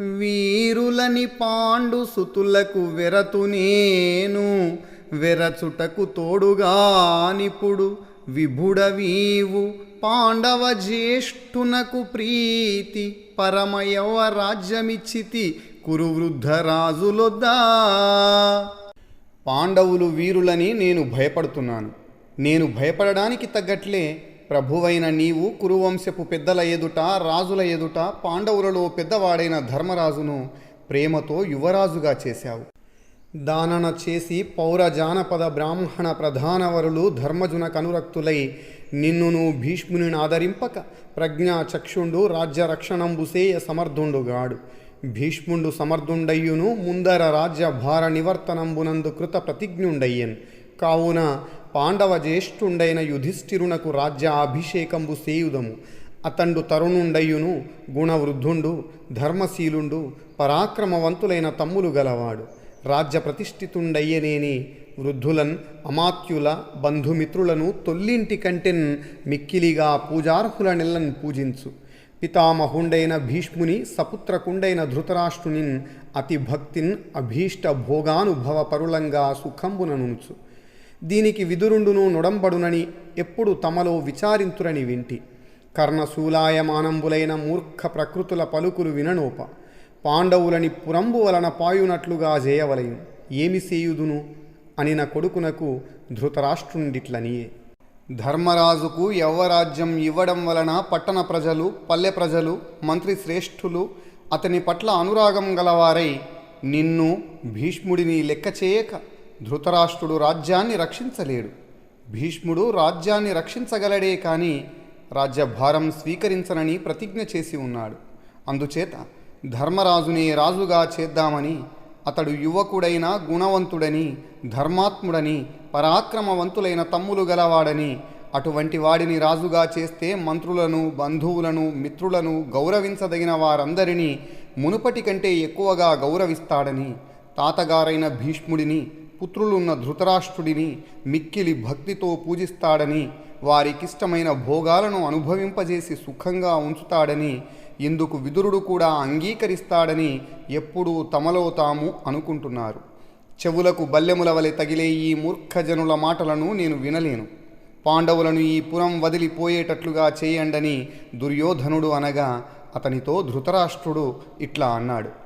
వీరులని పాండు సుతులకు వెరతు నేను వెరచుటకు తోడుగానిప్పుడు విభుడవీవు. పాండవ జ్యేష్ఠునకు ప్రీతి పరమయవ రాజ్యమిచ్చితి కురు రాజులొద్దా. పాండవులు వీరులని నేను భయపడుతున్నాను. నేను భయపడడానికి తగ్గట్లే ప్రభువైన నీవు కురువంశపు పెద్దల ఎదుట రాజుల ఎదుట పాండవులలో పెద్దవాడైన ధర్మరాజును ప్రేమతో యువరాజుగా చేశావు. దానన చేసి పౌర జానపద బ్రాహ్మణ ప్రధానవరులు ధర్మజున కనురక్తులై నిన్నును భీష్ముని ఆదరింపక ప్రజ్ఞా చక్షుండు రాజ్య రక్షణంబుసేయ సమర్థుండుగాడు భీష్ముండు సమర్థుండయ్యును ముందర రాజ్య భార నివర్తనంబునందు కృత ప్రతిజ్ఞుండయ్యన్. కావున పాండవ జ్యేష్ఠుండైన యుధిష్ఠిరునకు రాజ్యాభిషేకంబు సేయుదము. అతండు తరుణుండయ్యును గుణవృద్ధుండు ధర్మశీలుండు పరాక్రమవంతులైన తమ్ములు గలవాడు. రాజ్య ప్రతిష్ఠితుండయ్యనేని వృద్ధులన్ అమాత్యుల బంధుమిత్రులను తొల్లింటి కంటెన్ మిక్కిలిగా పూజార్హుల నెల్లన్ పూజించు. పితామహుండైన భీష్ముని సపుత్రకుండైన ధృతరాష్ట్రునిన్ అతి భక్తిన్ అభీష్ట భోగానుభవ పరులంగా సుఖంబుననుంచు. దీనికి విదురుండును నొడంబడునని ఎప్పుడు తమలో విచారింతురని వింటి. కర్ణశూలాయమానంబులైన మూర్ఖ ప్రకృతుల పలుకులు విననోప. పాండవులని పురంబు వలన పాయునట్లుగా చేయవలయు ఏమి సేయుదును అనిన కొడుకునకు ధృతరాష్ట్రుండిట్లనియే. ధర్మరాజుకు యవ్వరాజ్యం ఇవ్వడం వలన పట్టణ ప్రజలు పల్లె ప్రజలు మంత్రి శ్రేష్ఠులు అతని పట్ల అనురాగం గలవారై నిన్ను భీష్ముడిని లెక్క చేయక ధృతరాష్ట్రుడు రాజ్యాన్ని రక్షించలేడు. భీష్ముడు రాజ్యాన్ని రక్షించగలడే కానీ రాజ్యభారం స్వీకరించనని ప్రతిజ్ఞ చేసి ఉన్నాడు. అందుచేత ధర్మరాజునే రాజుగా చేద్దామని అతడు యువకుడైన గుణవంతుడని ధర్మాత్ముడని పరాక్రమవంతులైన తమ్ములు గలవాడని అటువంటి వాడిని రాజుగా చేస్తే మంత్రులను బంధువులను మిత్రులను గౌరవించదగిన వారందరినీ మునుపటి కంటే ఎక్కువగా గౌరవిస్తాడని తాతగారైన భీష్ముడిని పుత్రులున్న ధృతరాష్ట్రుడిని మిక్కిలి భక్తితో పూజిస్తాడని వారికిష్టమైన భోగాలను అనుభవింపజేసి సుఖంగా ఉంచుతాడని ఇందుకు విదురుడు కూడా అంగీకరిస్తాడని ఎప్పుడూ తమలో తాము అనుకుంటున్నారు. చెవులకు బల్లెముల వలె తగిలే ఈ మూర్ఖజనుల మాటలను నేను వినలేను. పాండవులను ఈ పురం వదిలిపోయేటట్లుగా చేయండని దుర్యోధనుడు అనగా అతనితో ధృతరాష్ట్రుడు ఇట్లా అన్నాడు.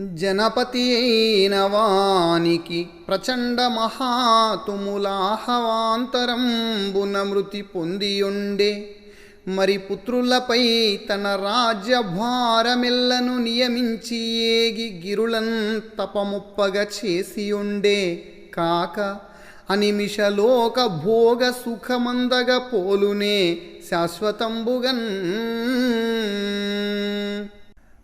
జనపతి అయిన వానికి ప్రచండ మహాతుములాహవాంతరంబున మృతి పొందియుండే. మరి పుత్రులపై తన రాజ్యభారమెల్లను నియమించి ఏగి గిరులన్ తపముప్పగా చేసియుండే. కాక అనిమిషలోక భోగ సుఖమందగ పోలునే శాశ్వతంబుగన్.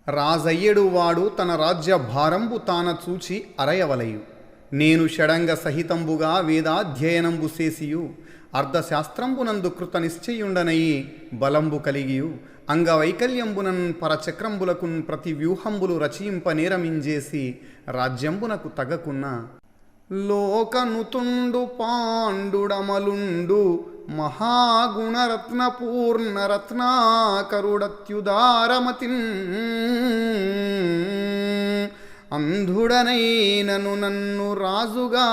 రాజయ్యడు వాడు తన రాజ్య భారంబు తాన చూచి అరయవలయు. నేను షడంగ సహితంబుగా వేదాధ్యయనంబు చేసియు. అర్ధశాస్త్రంబునందు కృత నిశ్చయుండనయి బలంబు కలిగియు. అంగవైకల్యంబునన్ పరచక్రంబులకున్ ప్రతి వ్యూహంబులు రచయింప నేరమింజేసి రాజ్యంబునకు తగకున్న. లోకనుతుండు పాండుడమలుండు మహాగుణరత్నపూర్ణరత్నాకరుడత్యుదారమతిన్ అంధుడనైనను నన్ను రాజుగా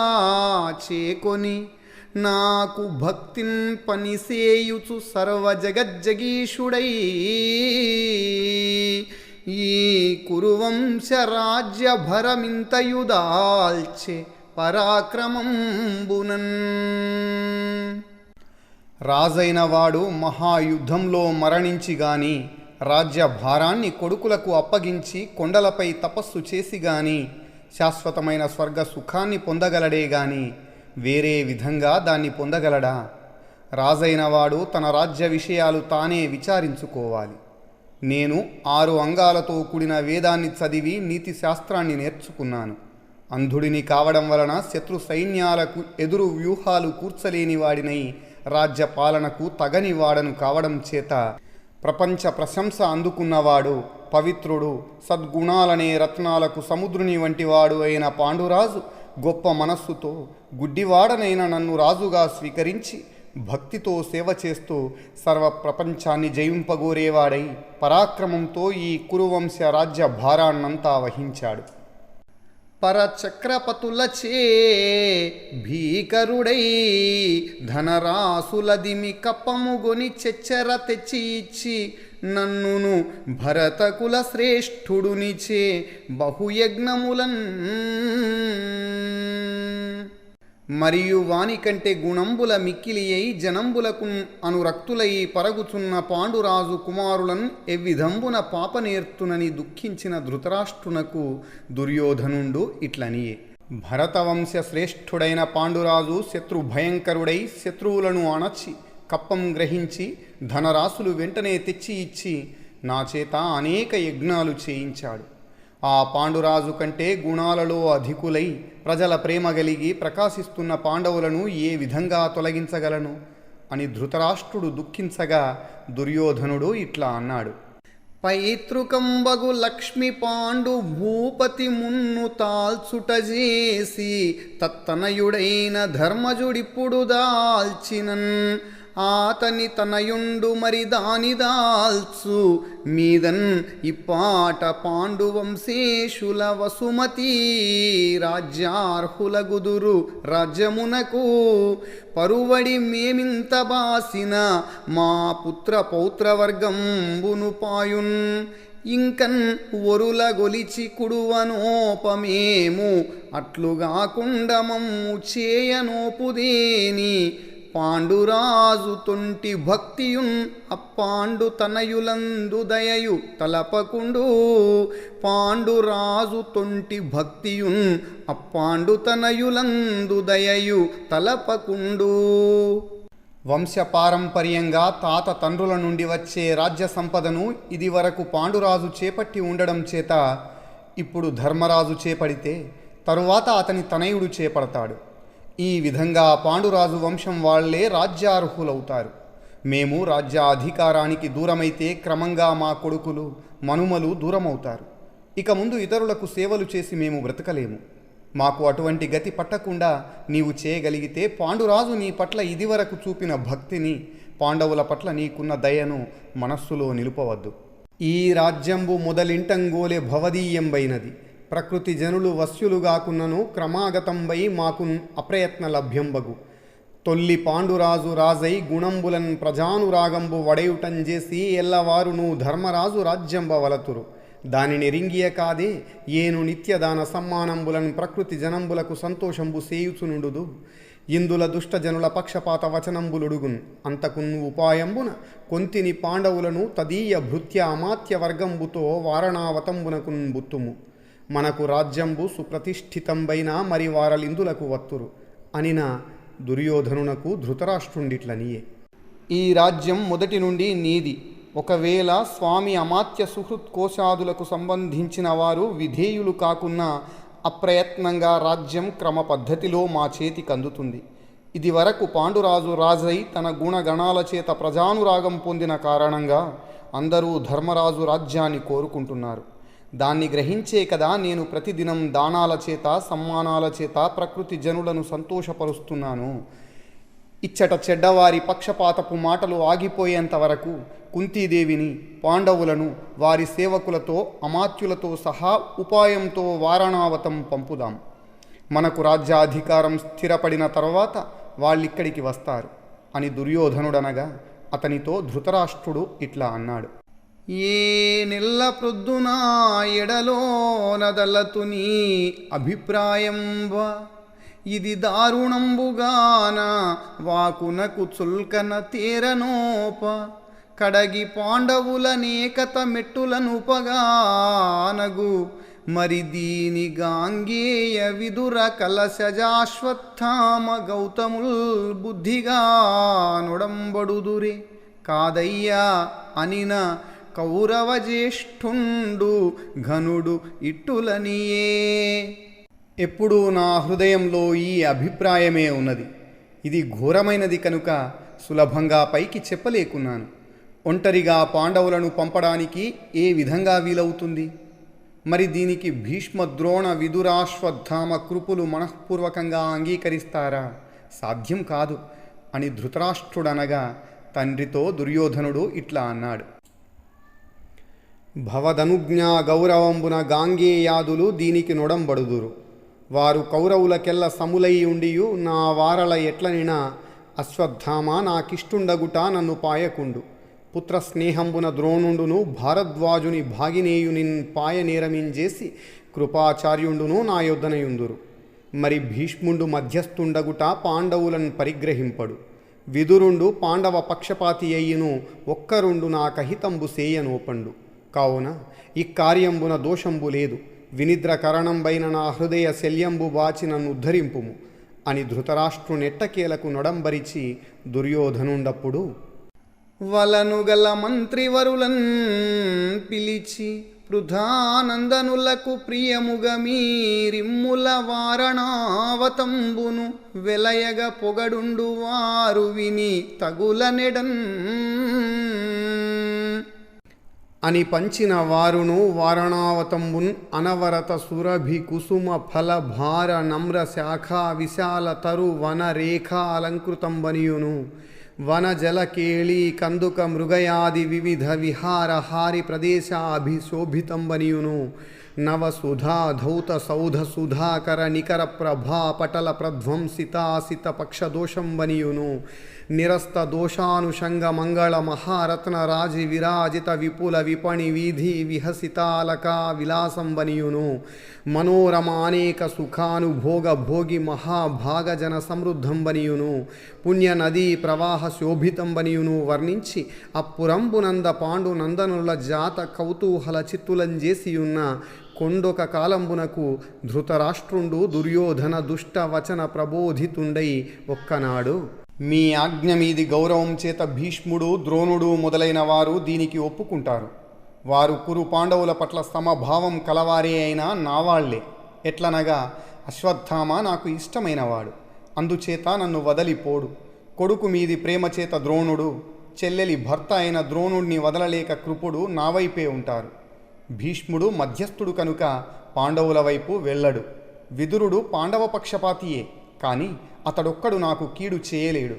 చేకొని నాకు భక్తిన్ పనిసేయుచు సర్వజగజ్జగీషుడై. ఈ కురువంశరాజ్యభరమింతయుదాల్చే పరాక్రమంబునన్. రాజైన వాడు మహాయుద్ధంలో మరణించి గాని రాజ్య భారాన్ని కొడుకులకు అప్పగించి కొండలపై తపస్సు చేసి గాని శాశ్వతమైన స్వర్గ సుఖాన్ని పొందగలడే గాని వేరే విధంగా దాన్ని పొందగలడా? రాజైన వాడు తన రాజ్య విషయాలు తానే విచారించుకోవాలి. నేను ఆరు అంగాలతో కూడిన వేదాన్ని చదివి నీతి శాస్త్రాన్ని నేర్చుకున్నాను. అంధుడిని కావడం వలన శత్రు సైన్యాలకు ఎదురు వ్యూహాలు కూర్చలేని వాడినై రాజ్య పాలనకు తగని వాడను కావడం చేత ప్రపంచ ప్రశంస అందుకున్నవాడు పవిత్రుడు సద్గుణాలనే రత్నాలకు సముద్రుని వంటివాడు అయిన పాండురాజు గొప్ప మనస్సుతో గుడ్డివాడనైన నన్ను రాజుగా స్వీకరించి భక్తితో సేవ చేస్తూ సర్వ ప్రపంచాన్ని జయింపగోరేవాడై పరాక్రమంతో ఈ కురువంశ రాజ్య భారాన్నంతా వహించాడు. పరచక్రపతులచే భీకరుడై ధనరాసులదిమి కప్పముగొని చెచ్చర తెచ్చి ఇచ్చి నన్నును భరతకుల శ్రేష్ఠుడునిచే బహుయజ్ఞములన్ మరియు వాని కంటే గుణంబుల మిక్కిలి అయి జనంబులకు అనురక్తులై పరగుచున్న పాండురాజు కుమారులను ఎవ్విధంబున పాపనేర్తునని దుఃఖించిన ధృతరాష్ట్రునకు దుర్యోధనుండు ఇట్లనియే. భరతవంశ శ్రేష్ఠుడైన పాండురాజు శత్రు భయంకరుడై శత్రువులను అణచి కప్పం గ్రహించి ధనరాశులు వెంటనే తెచ్చి ఇచ్చి నా చేత అనేక యజ్ఞాలు చేయించాడు. ఆ పాండురాజు కంటే గుణాలలో అధికులై ప్రజల ప్రేమ కలిగి ప్రకాశిస్తున్న పాండవులను ఏ విధంగా తొలగించగలను? అని ధృతరాష్ట్రుడు దుఃఖించగా దుర్యోధనుడు ఇట్లా అన్నాడు. పైతృకంబగు లక్ష్మి పాండు భూపతి మున్ను తాల్చుట చేసి తత్తనయుడైన ధర్మజుడిప్పుడు దాల్చినన్. ఆతని తనయుండు మరి దాని దాల్చు మీదన్ ఇప్పాట పాండువంశేషుల వసుమతి. రాజ్యార్హులగుదురు రాజ్యమునకు. పరువడి మేమింత బాసిన మా పుత్ర పౌత్రవర్గంబును పాయున్. ఇంకన్ ఒరుల గొలిచి కుడువనోపమేము. అట్లుగాకుండా చేయనోపుదేని పాండురాజు తొంటి భక్తియున్ అప్పాండు తనయులందు దయయు తలపకుండు. పాండురాజు తొంటి భక్తియున్ అప్పాండు తనయులందు దయయు తలపకుండు. వంశపారంపర్యంగా తాత తండ్రుల నుండి వచ్చే రాజ్య సంపదను ఇది వరకు పాండురాజు చేపట్టి ఉండడం చేత ఇప్పుడు ధర్మరాజు చేపడితే తరువాత అతని తనయుడు చేపడతాడు. ఈ విధంగా పాండురాజు వంశం వాళ్ళే రాజ్యార్హులవుతారు. మేము రాజ్య అధికారానికి దూరమైతే క్రమంగా మా కొడుకులు మనుమలు దూరమవుతారు. ఇక ముందు ఇతరులకు సేవలు చేసి మేము బ్రతకలేము. మాకు అటువంటి గతి పట్టకుండా నీవు చేయగలిగితే పాండురాజు నీ పట్ల ఇదివరకు చూపిన భక్తిని పాండవుల పట్ల నీకున్న దయను మనస్సులో నిలుపవద్దు. ఈ రాజ్యంబు మొదలింటంగోలే భవదీయంబైనది. ప్రకృతి జనులు వశ్యులుగాకున్నను క్రమాగతంబై మాకు అప్రయత్న లభ్యంబగు. తొల్లి పాండురాజు రాజై గుణంబులన్ ప్రజానురాగంబు వడయుటం వడయుటంజేసి ఎల్లవారును ధర్మరాజు రాజ్యంబ వలతురు. దానిని రింగియ కాదే ఏను నిత్యదాన సమ్మానంబులన్ ప్రకృతి జనంబులకు సంతోషంబు సేయుచునుండుదు. ఇందుల దుష్టజనుల పక్షపాత వచనంబులుడుగున్. అంతకున్ ఉపాయంబున కొంతిని పాండవులను తదీయ భృత్య అమాత్య వర్గంబుతో వారణావతంబునకున్ బుత్తుము. మనకు రాజ్యంబు సుప్రతిష్ఠితంబైన మరి వారలిందులకు వత్తురు. అనిన దుర్యోధనునకు ధృతరాష్ట్రుండిట్లనియే. ఈ రాజ్యం మొదటి నుండి నీది. ఒకవేళ స్వామి అమాత్య సుహృత్ కోశాదులకు సంబంధించిన వారు విధేయులు కాకున్నా అప్రయత్నంగా రాజ్యం క్రమ పద్ధతిలో మా చేతికి అందుతుంది. ఇది వరకు పాండురాజు రాజై తన గుణగణాల చేత ప్రజానురాగం పొందిన కారణంగా అందరూ ధర్మరాజు రాజ్యాన్ని కోరుకుంటున్నారు. దాన్ని గ్రహించే కదా నేను ప్రతిదినం దానాల చేత సమ్మానాల చేత ప్రకృతి జనులను సంతోషపరుస్తున్నాను. ఇచ్చట చెడ్డవారి పక్షపాతపు మాటలు ఆగిపోయేంత వరకు కుంతీదేవిని పాండవులను వారి సేవకులతో అమాత్యులతో సహా ఉపాయంతో వారణావతం పంపుదాం. మనకు రాజ్యాధికారం స్థిరపడిన తర్వాత వాళ్ళిక్కడికి వస్తారు. అని దుర్యోధనుడనగా అతనితో ధృతరాష్ట్రుడు ఇట్లా అన్నాడు. ఏ నిల్ల ప్రొద్దునా ఎడలో అభిప్రాయం అభిప్రాయంబ. ఇది దారుణంబుగాన వాకునకు చుల్కన తీరనోప. కడగి పాండవులనేకత మెట్టులనుపగానగు మరి దీని గాంగేయ విదుర కలశజాశ్వత్థామ గౌతముల్ బుద్ధిగా నుడంబడుదురే కాదయ్యా అనిన కౌరవజ్యేష్ఠుండు ఘనుడు ఇట్టులనియే. ఎప్పుడూ నా హృదయంలో ఈ అభిప్రాయమే ఉన్నది. ఇది ఘోరమైనది కనుక సులభంగా పైకి చెప్పలేకున్నాను. ఒంటరిగా పాండవులను పంపడానికి ఏ విధంగా వీలవుతుంది? మరి దీనికి భీష్మ ద్రోణ విదురాశ్వత్థామ కృపులు మనఃపూర్వకంగా అంగీకరిస్తారా? సాధ్యం కాదు. అని ధృతరాష్ట్రుడనగా తండ్రితో దుర్యోధనుడు ఇట్లా అన్నాడు. భవదనుజ్ఞా గౌరవంబున గాంగేయాదులు దీనికి నొడంబడుదురు. వారు కౌరవులకెల్ల సములై ఉండియు నా వారల ఎట్లనినా అశ్వత్థామ నాకిష్టుండగుట నన్ను పాయకుండు. పుత్ర స్నేహంబున ద్రోణుండును భారద్వాజుని భాగినేయునిన్ పాయనేరమింజేసి కృపాచార్యుండును నా యొద్దనయుందురు. మరి భీష్ముండు మధ్యస్థుండగుట పాండవులను పరిగ్రహింపడు. విదురుండు పాండవ పక్షపాతి అయ్యును ఒక్కరుండు నా కహితంబు సేయనోపండు. కావున ఈ కార్యంబున దోషంబు లేదు. వినిద్ర కరణంబైన నా హృదయ శల్యంబు బాచి నన్ను ఉద్ధరింపుము. అని ధృతరాష్ట్రు నెట్టకేలకు నొడంబరిచి దుర్యోధనుండప్పుడు వలనుగల మంత్రివరులన్ పిలిచి పృథానందనులకు ప్రియముగ మీరిమ్ముల వారణావతంబును వెలయగ పొగడుండు వారు విని తగులనెడన్ అని పంచిన వారును వారణావతంబున్ అనవరత సురభి కుసుమ ఫల భార నమ్ర శాఖ విశాల తరు వన రేఖ అలంకృతంబనియును. వన జల కేళి కందుక మృగయాది వివిధ విహార హారి ప్రదేశాభిశోభితంబనియును. నవ సౌధ సుధాకర నికర ప్రభా పటల ప్రధ్వంసితాసిత పక్షదోషంబనియును నిరస్త దోషానుషంగ మంగళ మహారత్న రాజి విరాజిత విపుల విపణి వీధి విలాసం బనీయును మనోరమ అనేక సుఖానుభోగ భోగి మహాభాగజన సమృద్ధంబనియును పుణ్య నదీ ప్రవాహ శోభితంబనియును వర్ణించి అప్పురంబునంద పాండు నందనుల జాత కౌతూహల చిత్తులంజేసియున్న కొండొక కాలంబునకు ధృతరాష్ట్రుండు దుర్యోధన దుష్ట వచన ప్రబోధితుండై ఒక్కనాడు. మీ ఆజ్ఞ మీది గౌరవం చేత భీష్ముడు ద్రోణుడు మొదలైన వారు దీనికి ఒప్పుకుంటారు. వారు కురు పాండవుల పట్ల సమభావం కలవారే అయినా నావాళ్ళే ఎట్లనగా అశ్వత్థామ నాకు ఇష్టమైనవాడు అందుచేత నన్ను వదలిపోడు కొడుకు మీది ప్రేమ చేత ద్రోణుడు చెల్లెలి భర్త అయిన ద్రోణుడిని వదలలేక కృపుడు నా వైపే ఉంటారు. భీష్ముడు మధ్యస్థుడు కనుక పాండవుల వైపు వెళ్ళడు. విదురుడు పాండవ పక్షపాతియే కానీ అతడొక్కడు నాకు కీడు చేయలేడు.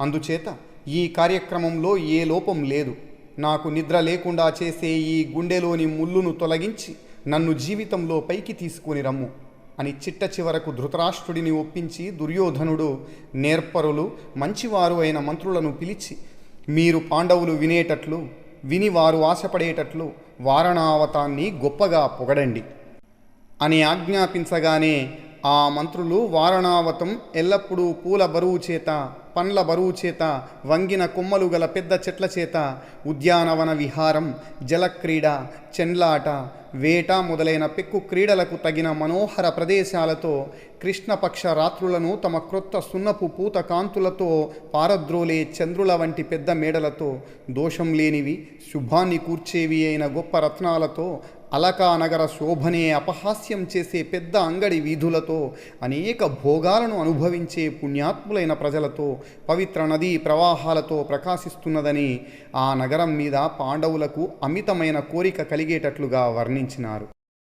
అందుచేత ఈ కార్యక్రమంలో ఏ లోపం లేదు. నాకు నిద్ర లేకుండా చేసే ఈ గుండెలోని ముల్లును తొలగించి నన్ను జీవితంలో పైకి తీసుకుని రమ్ము అని చిట్ట చివరకు ధృతరాష్ట్రుడిని ఒప్పించి దుర్యోధనుడు నేర్పరులు మంచివారు అయిన మంత్రులను పిలిచి మీరు పాండవులు వినేటట్లు విని వారు ఆశపడేటట్లు వారణావతాన్ని గొప్పగా పొగడండి. అని ఆజ్ఞాపించగానే ఆ మంత్రులు వారణావతం ఎల్లప్పుడూ పూల బరువు చేత పండ్ల బరువు చేత వంగిన కొమ్మలు గల పెద్ద చెట్ల చేత ఉద్యానవన విహారం జలక్రీడ చెన్లాట వేట మొదలైన పెక్కు క్రీడలకు తగిన మనోహర ప్రదేశాలతో కృష్ణపక్ష రాత్రులను తమ క్రొత్త సున్నపు పూత కాంతులతో పారద్రోలే చంద్రుల వంటి పెద్ద మేడలతో దోషం లేనివి శుభాన్ని కూర్చేవి అయిన గొప్ప రత్నాలతో అలకా నగర శోభనే అపహాస్యం చేసే పెద్ద అంగడి వీధులతో అనేక భోగాలను అనుభవించే పుణ్యాత్ములైన ప్రజలతో పవిత్ర నదీ ప్రవాహాలతో ప్రకాశిస్తున్నదని ఆ నగరం మీద పాండవులకు అమితమైన కోరిక కలిగేటట్లుగా వర్ణించినారు.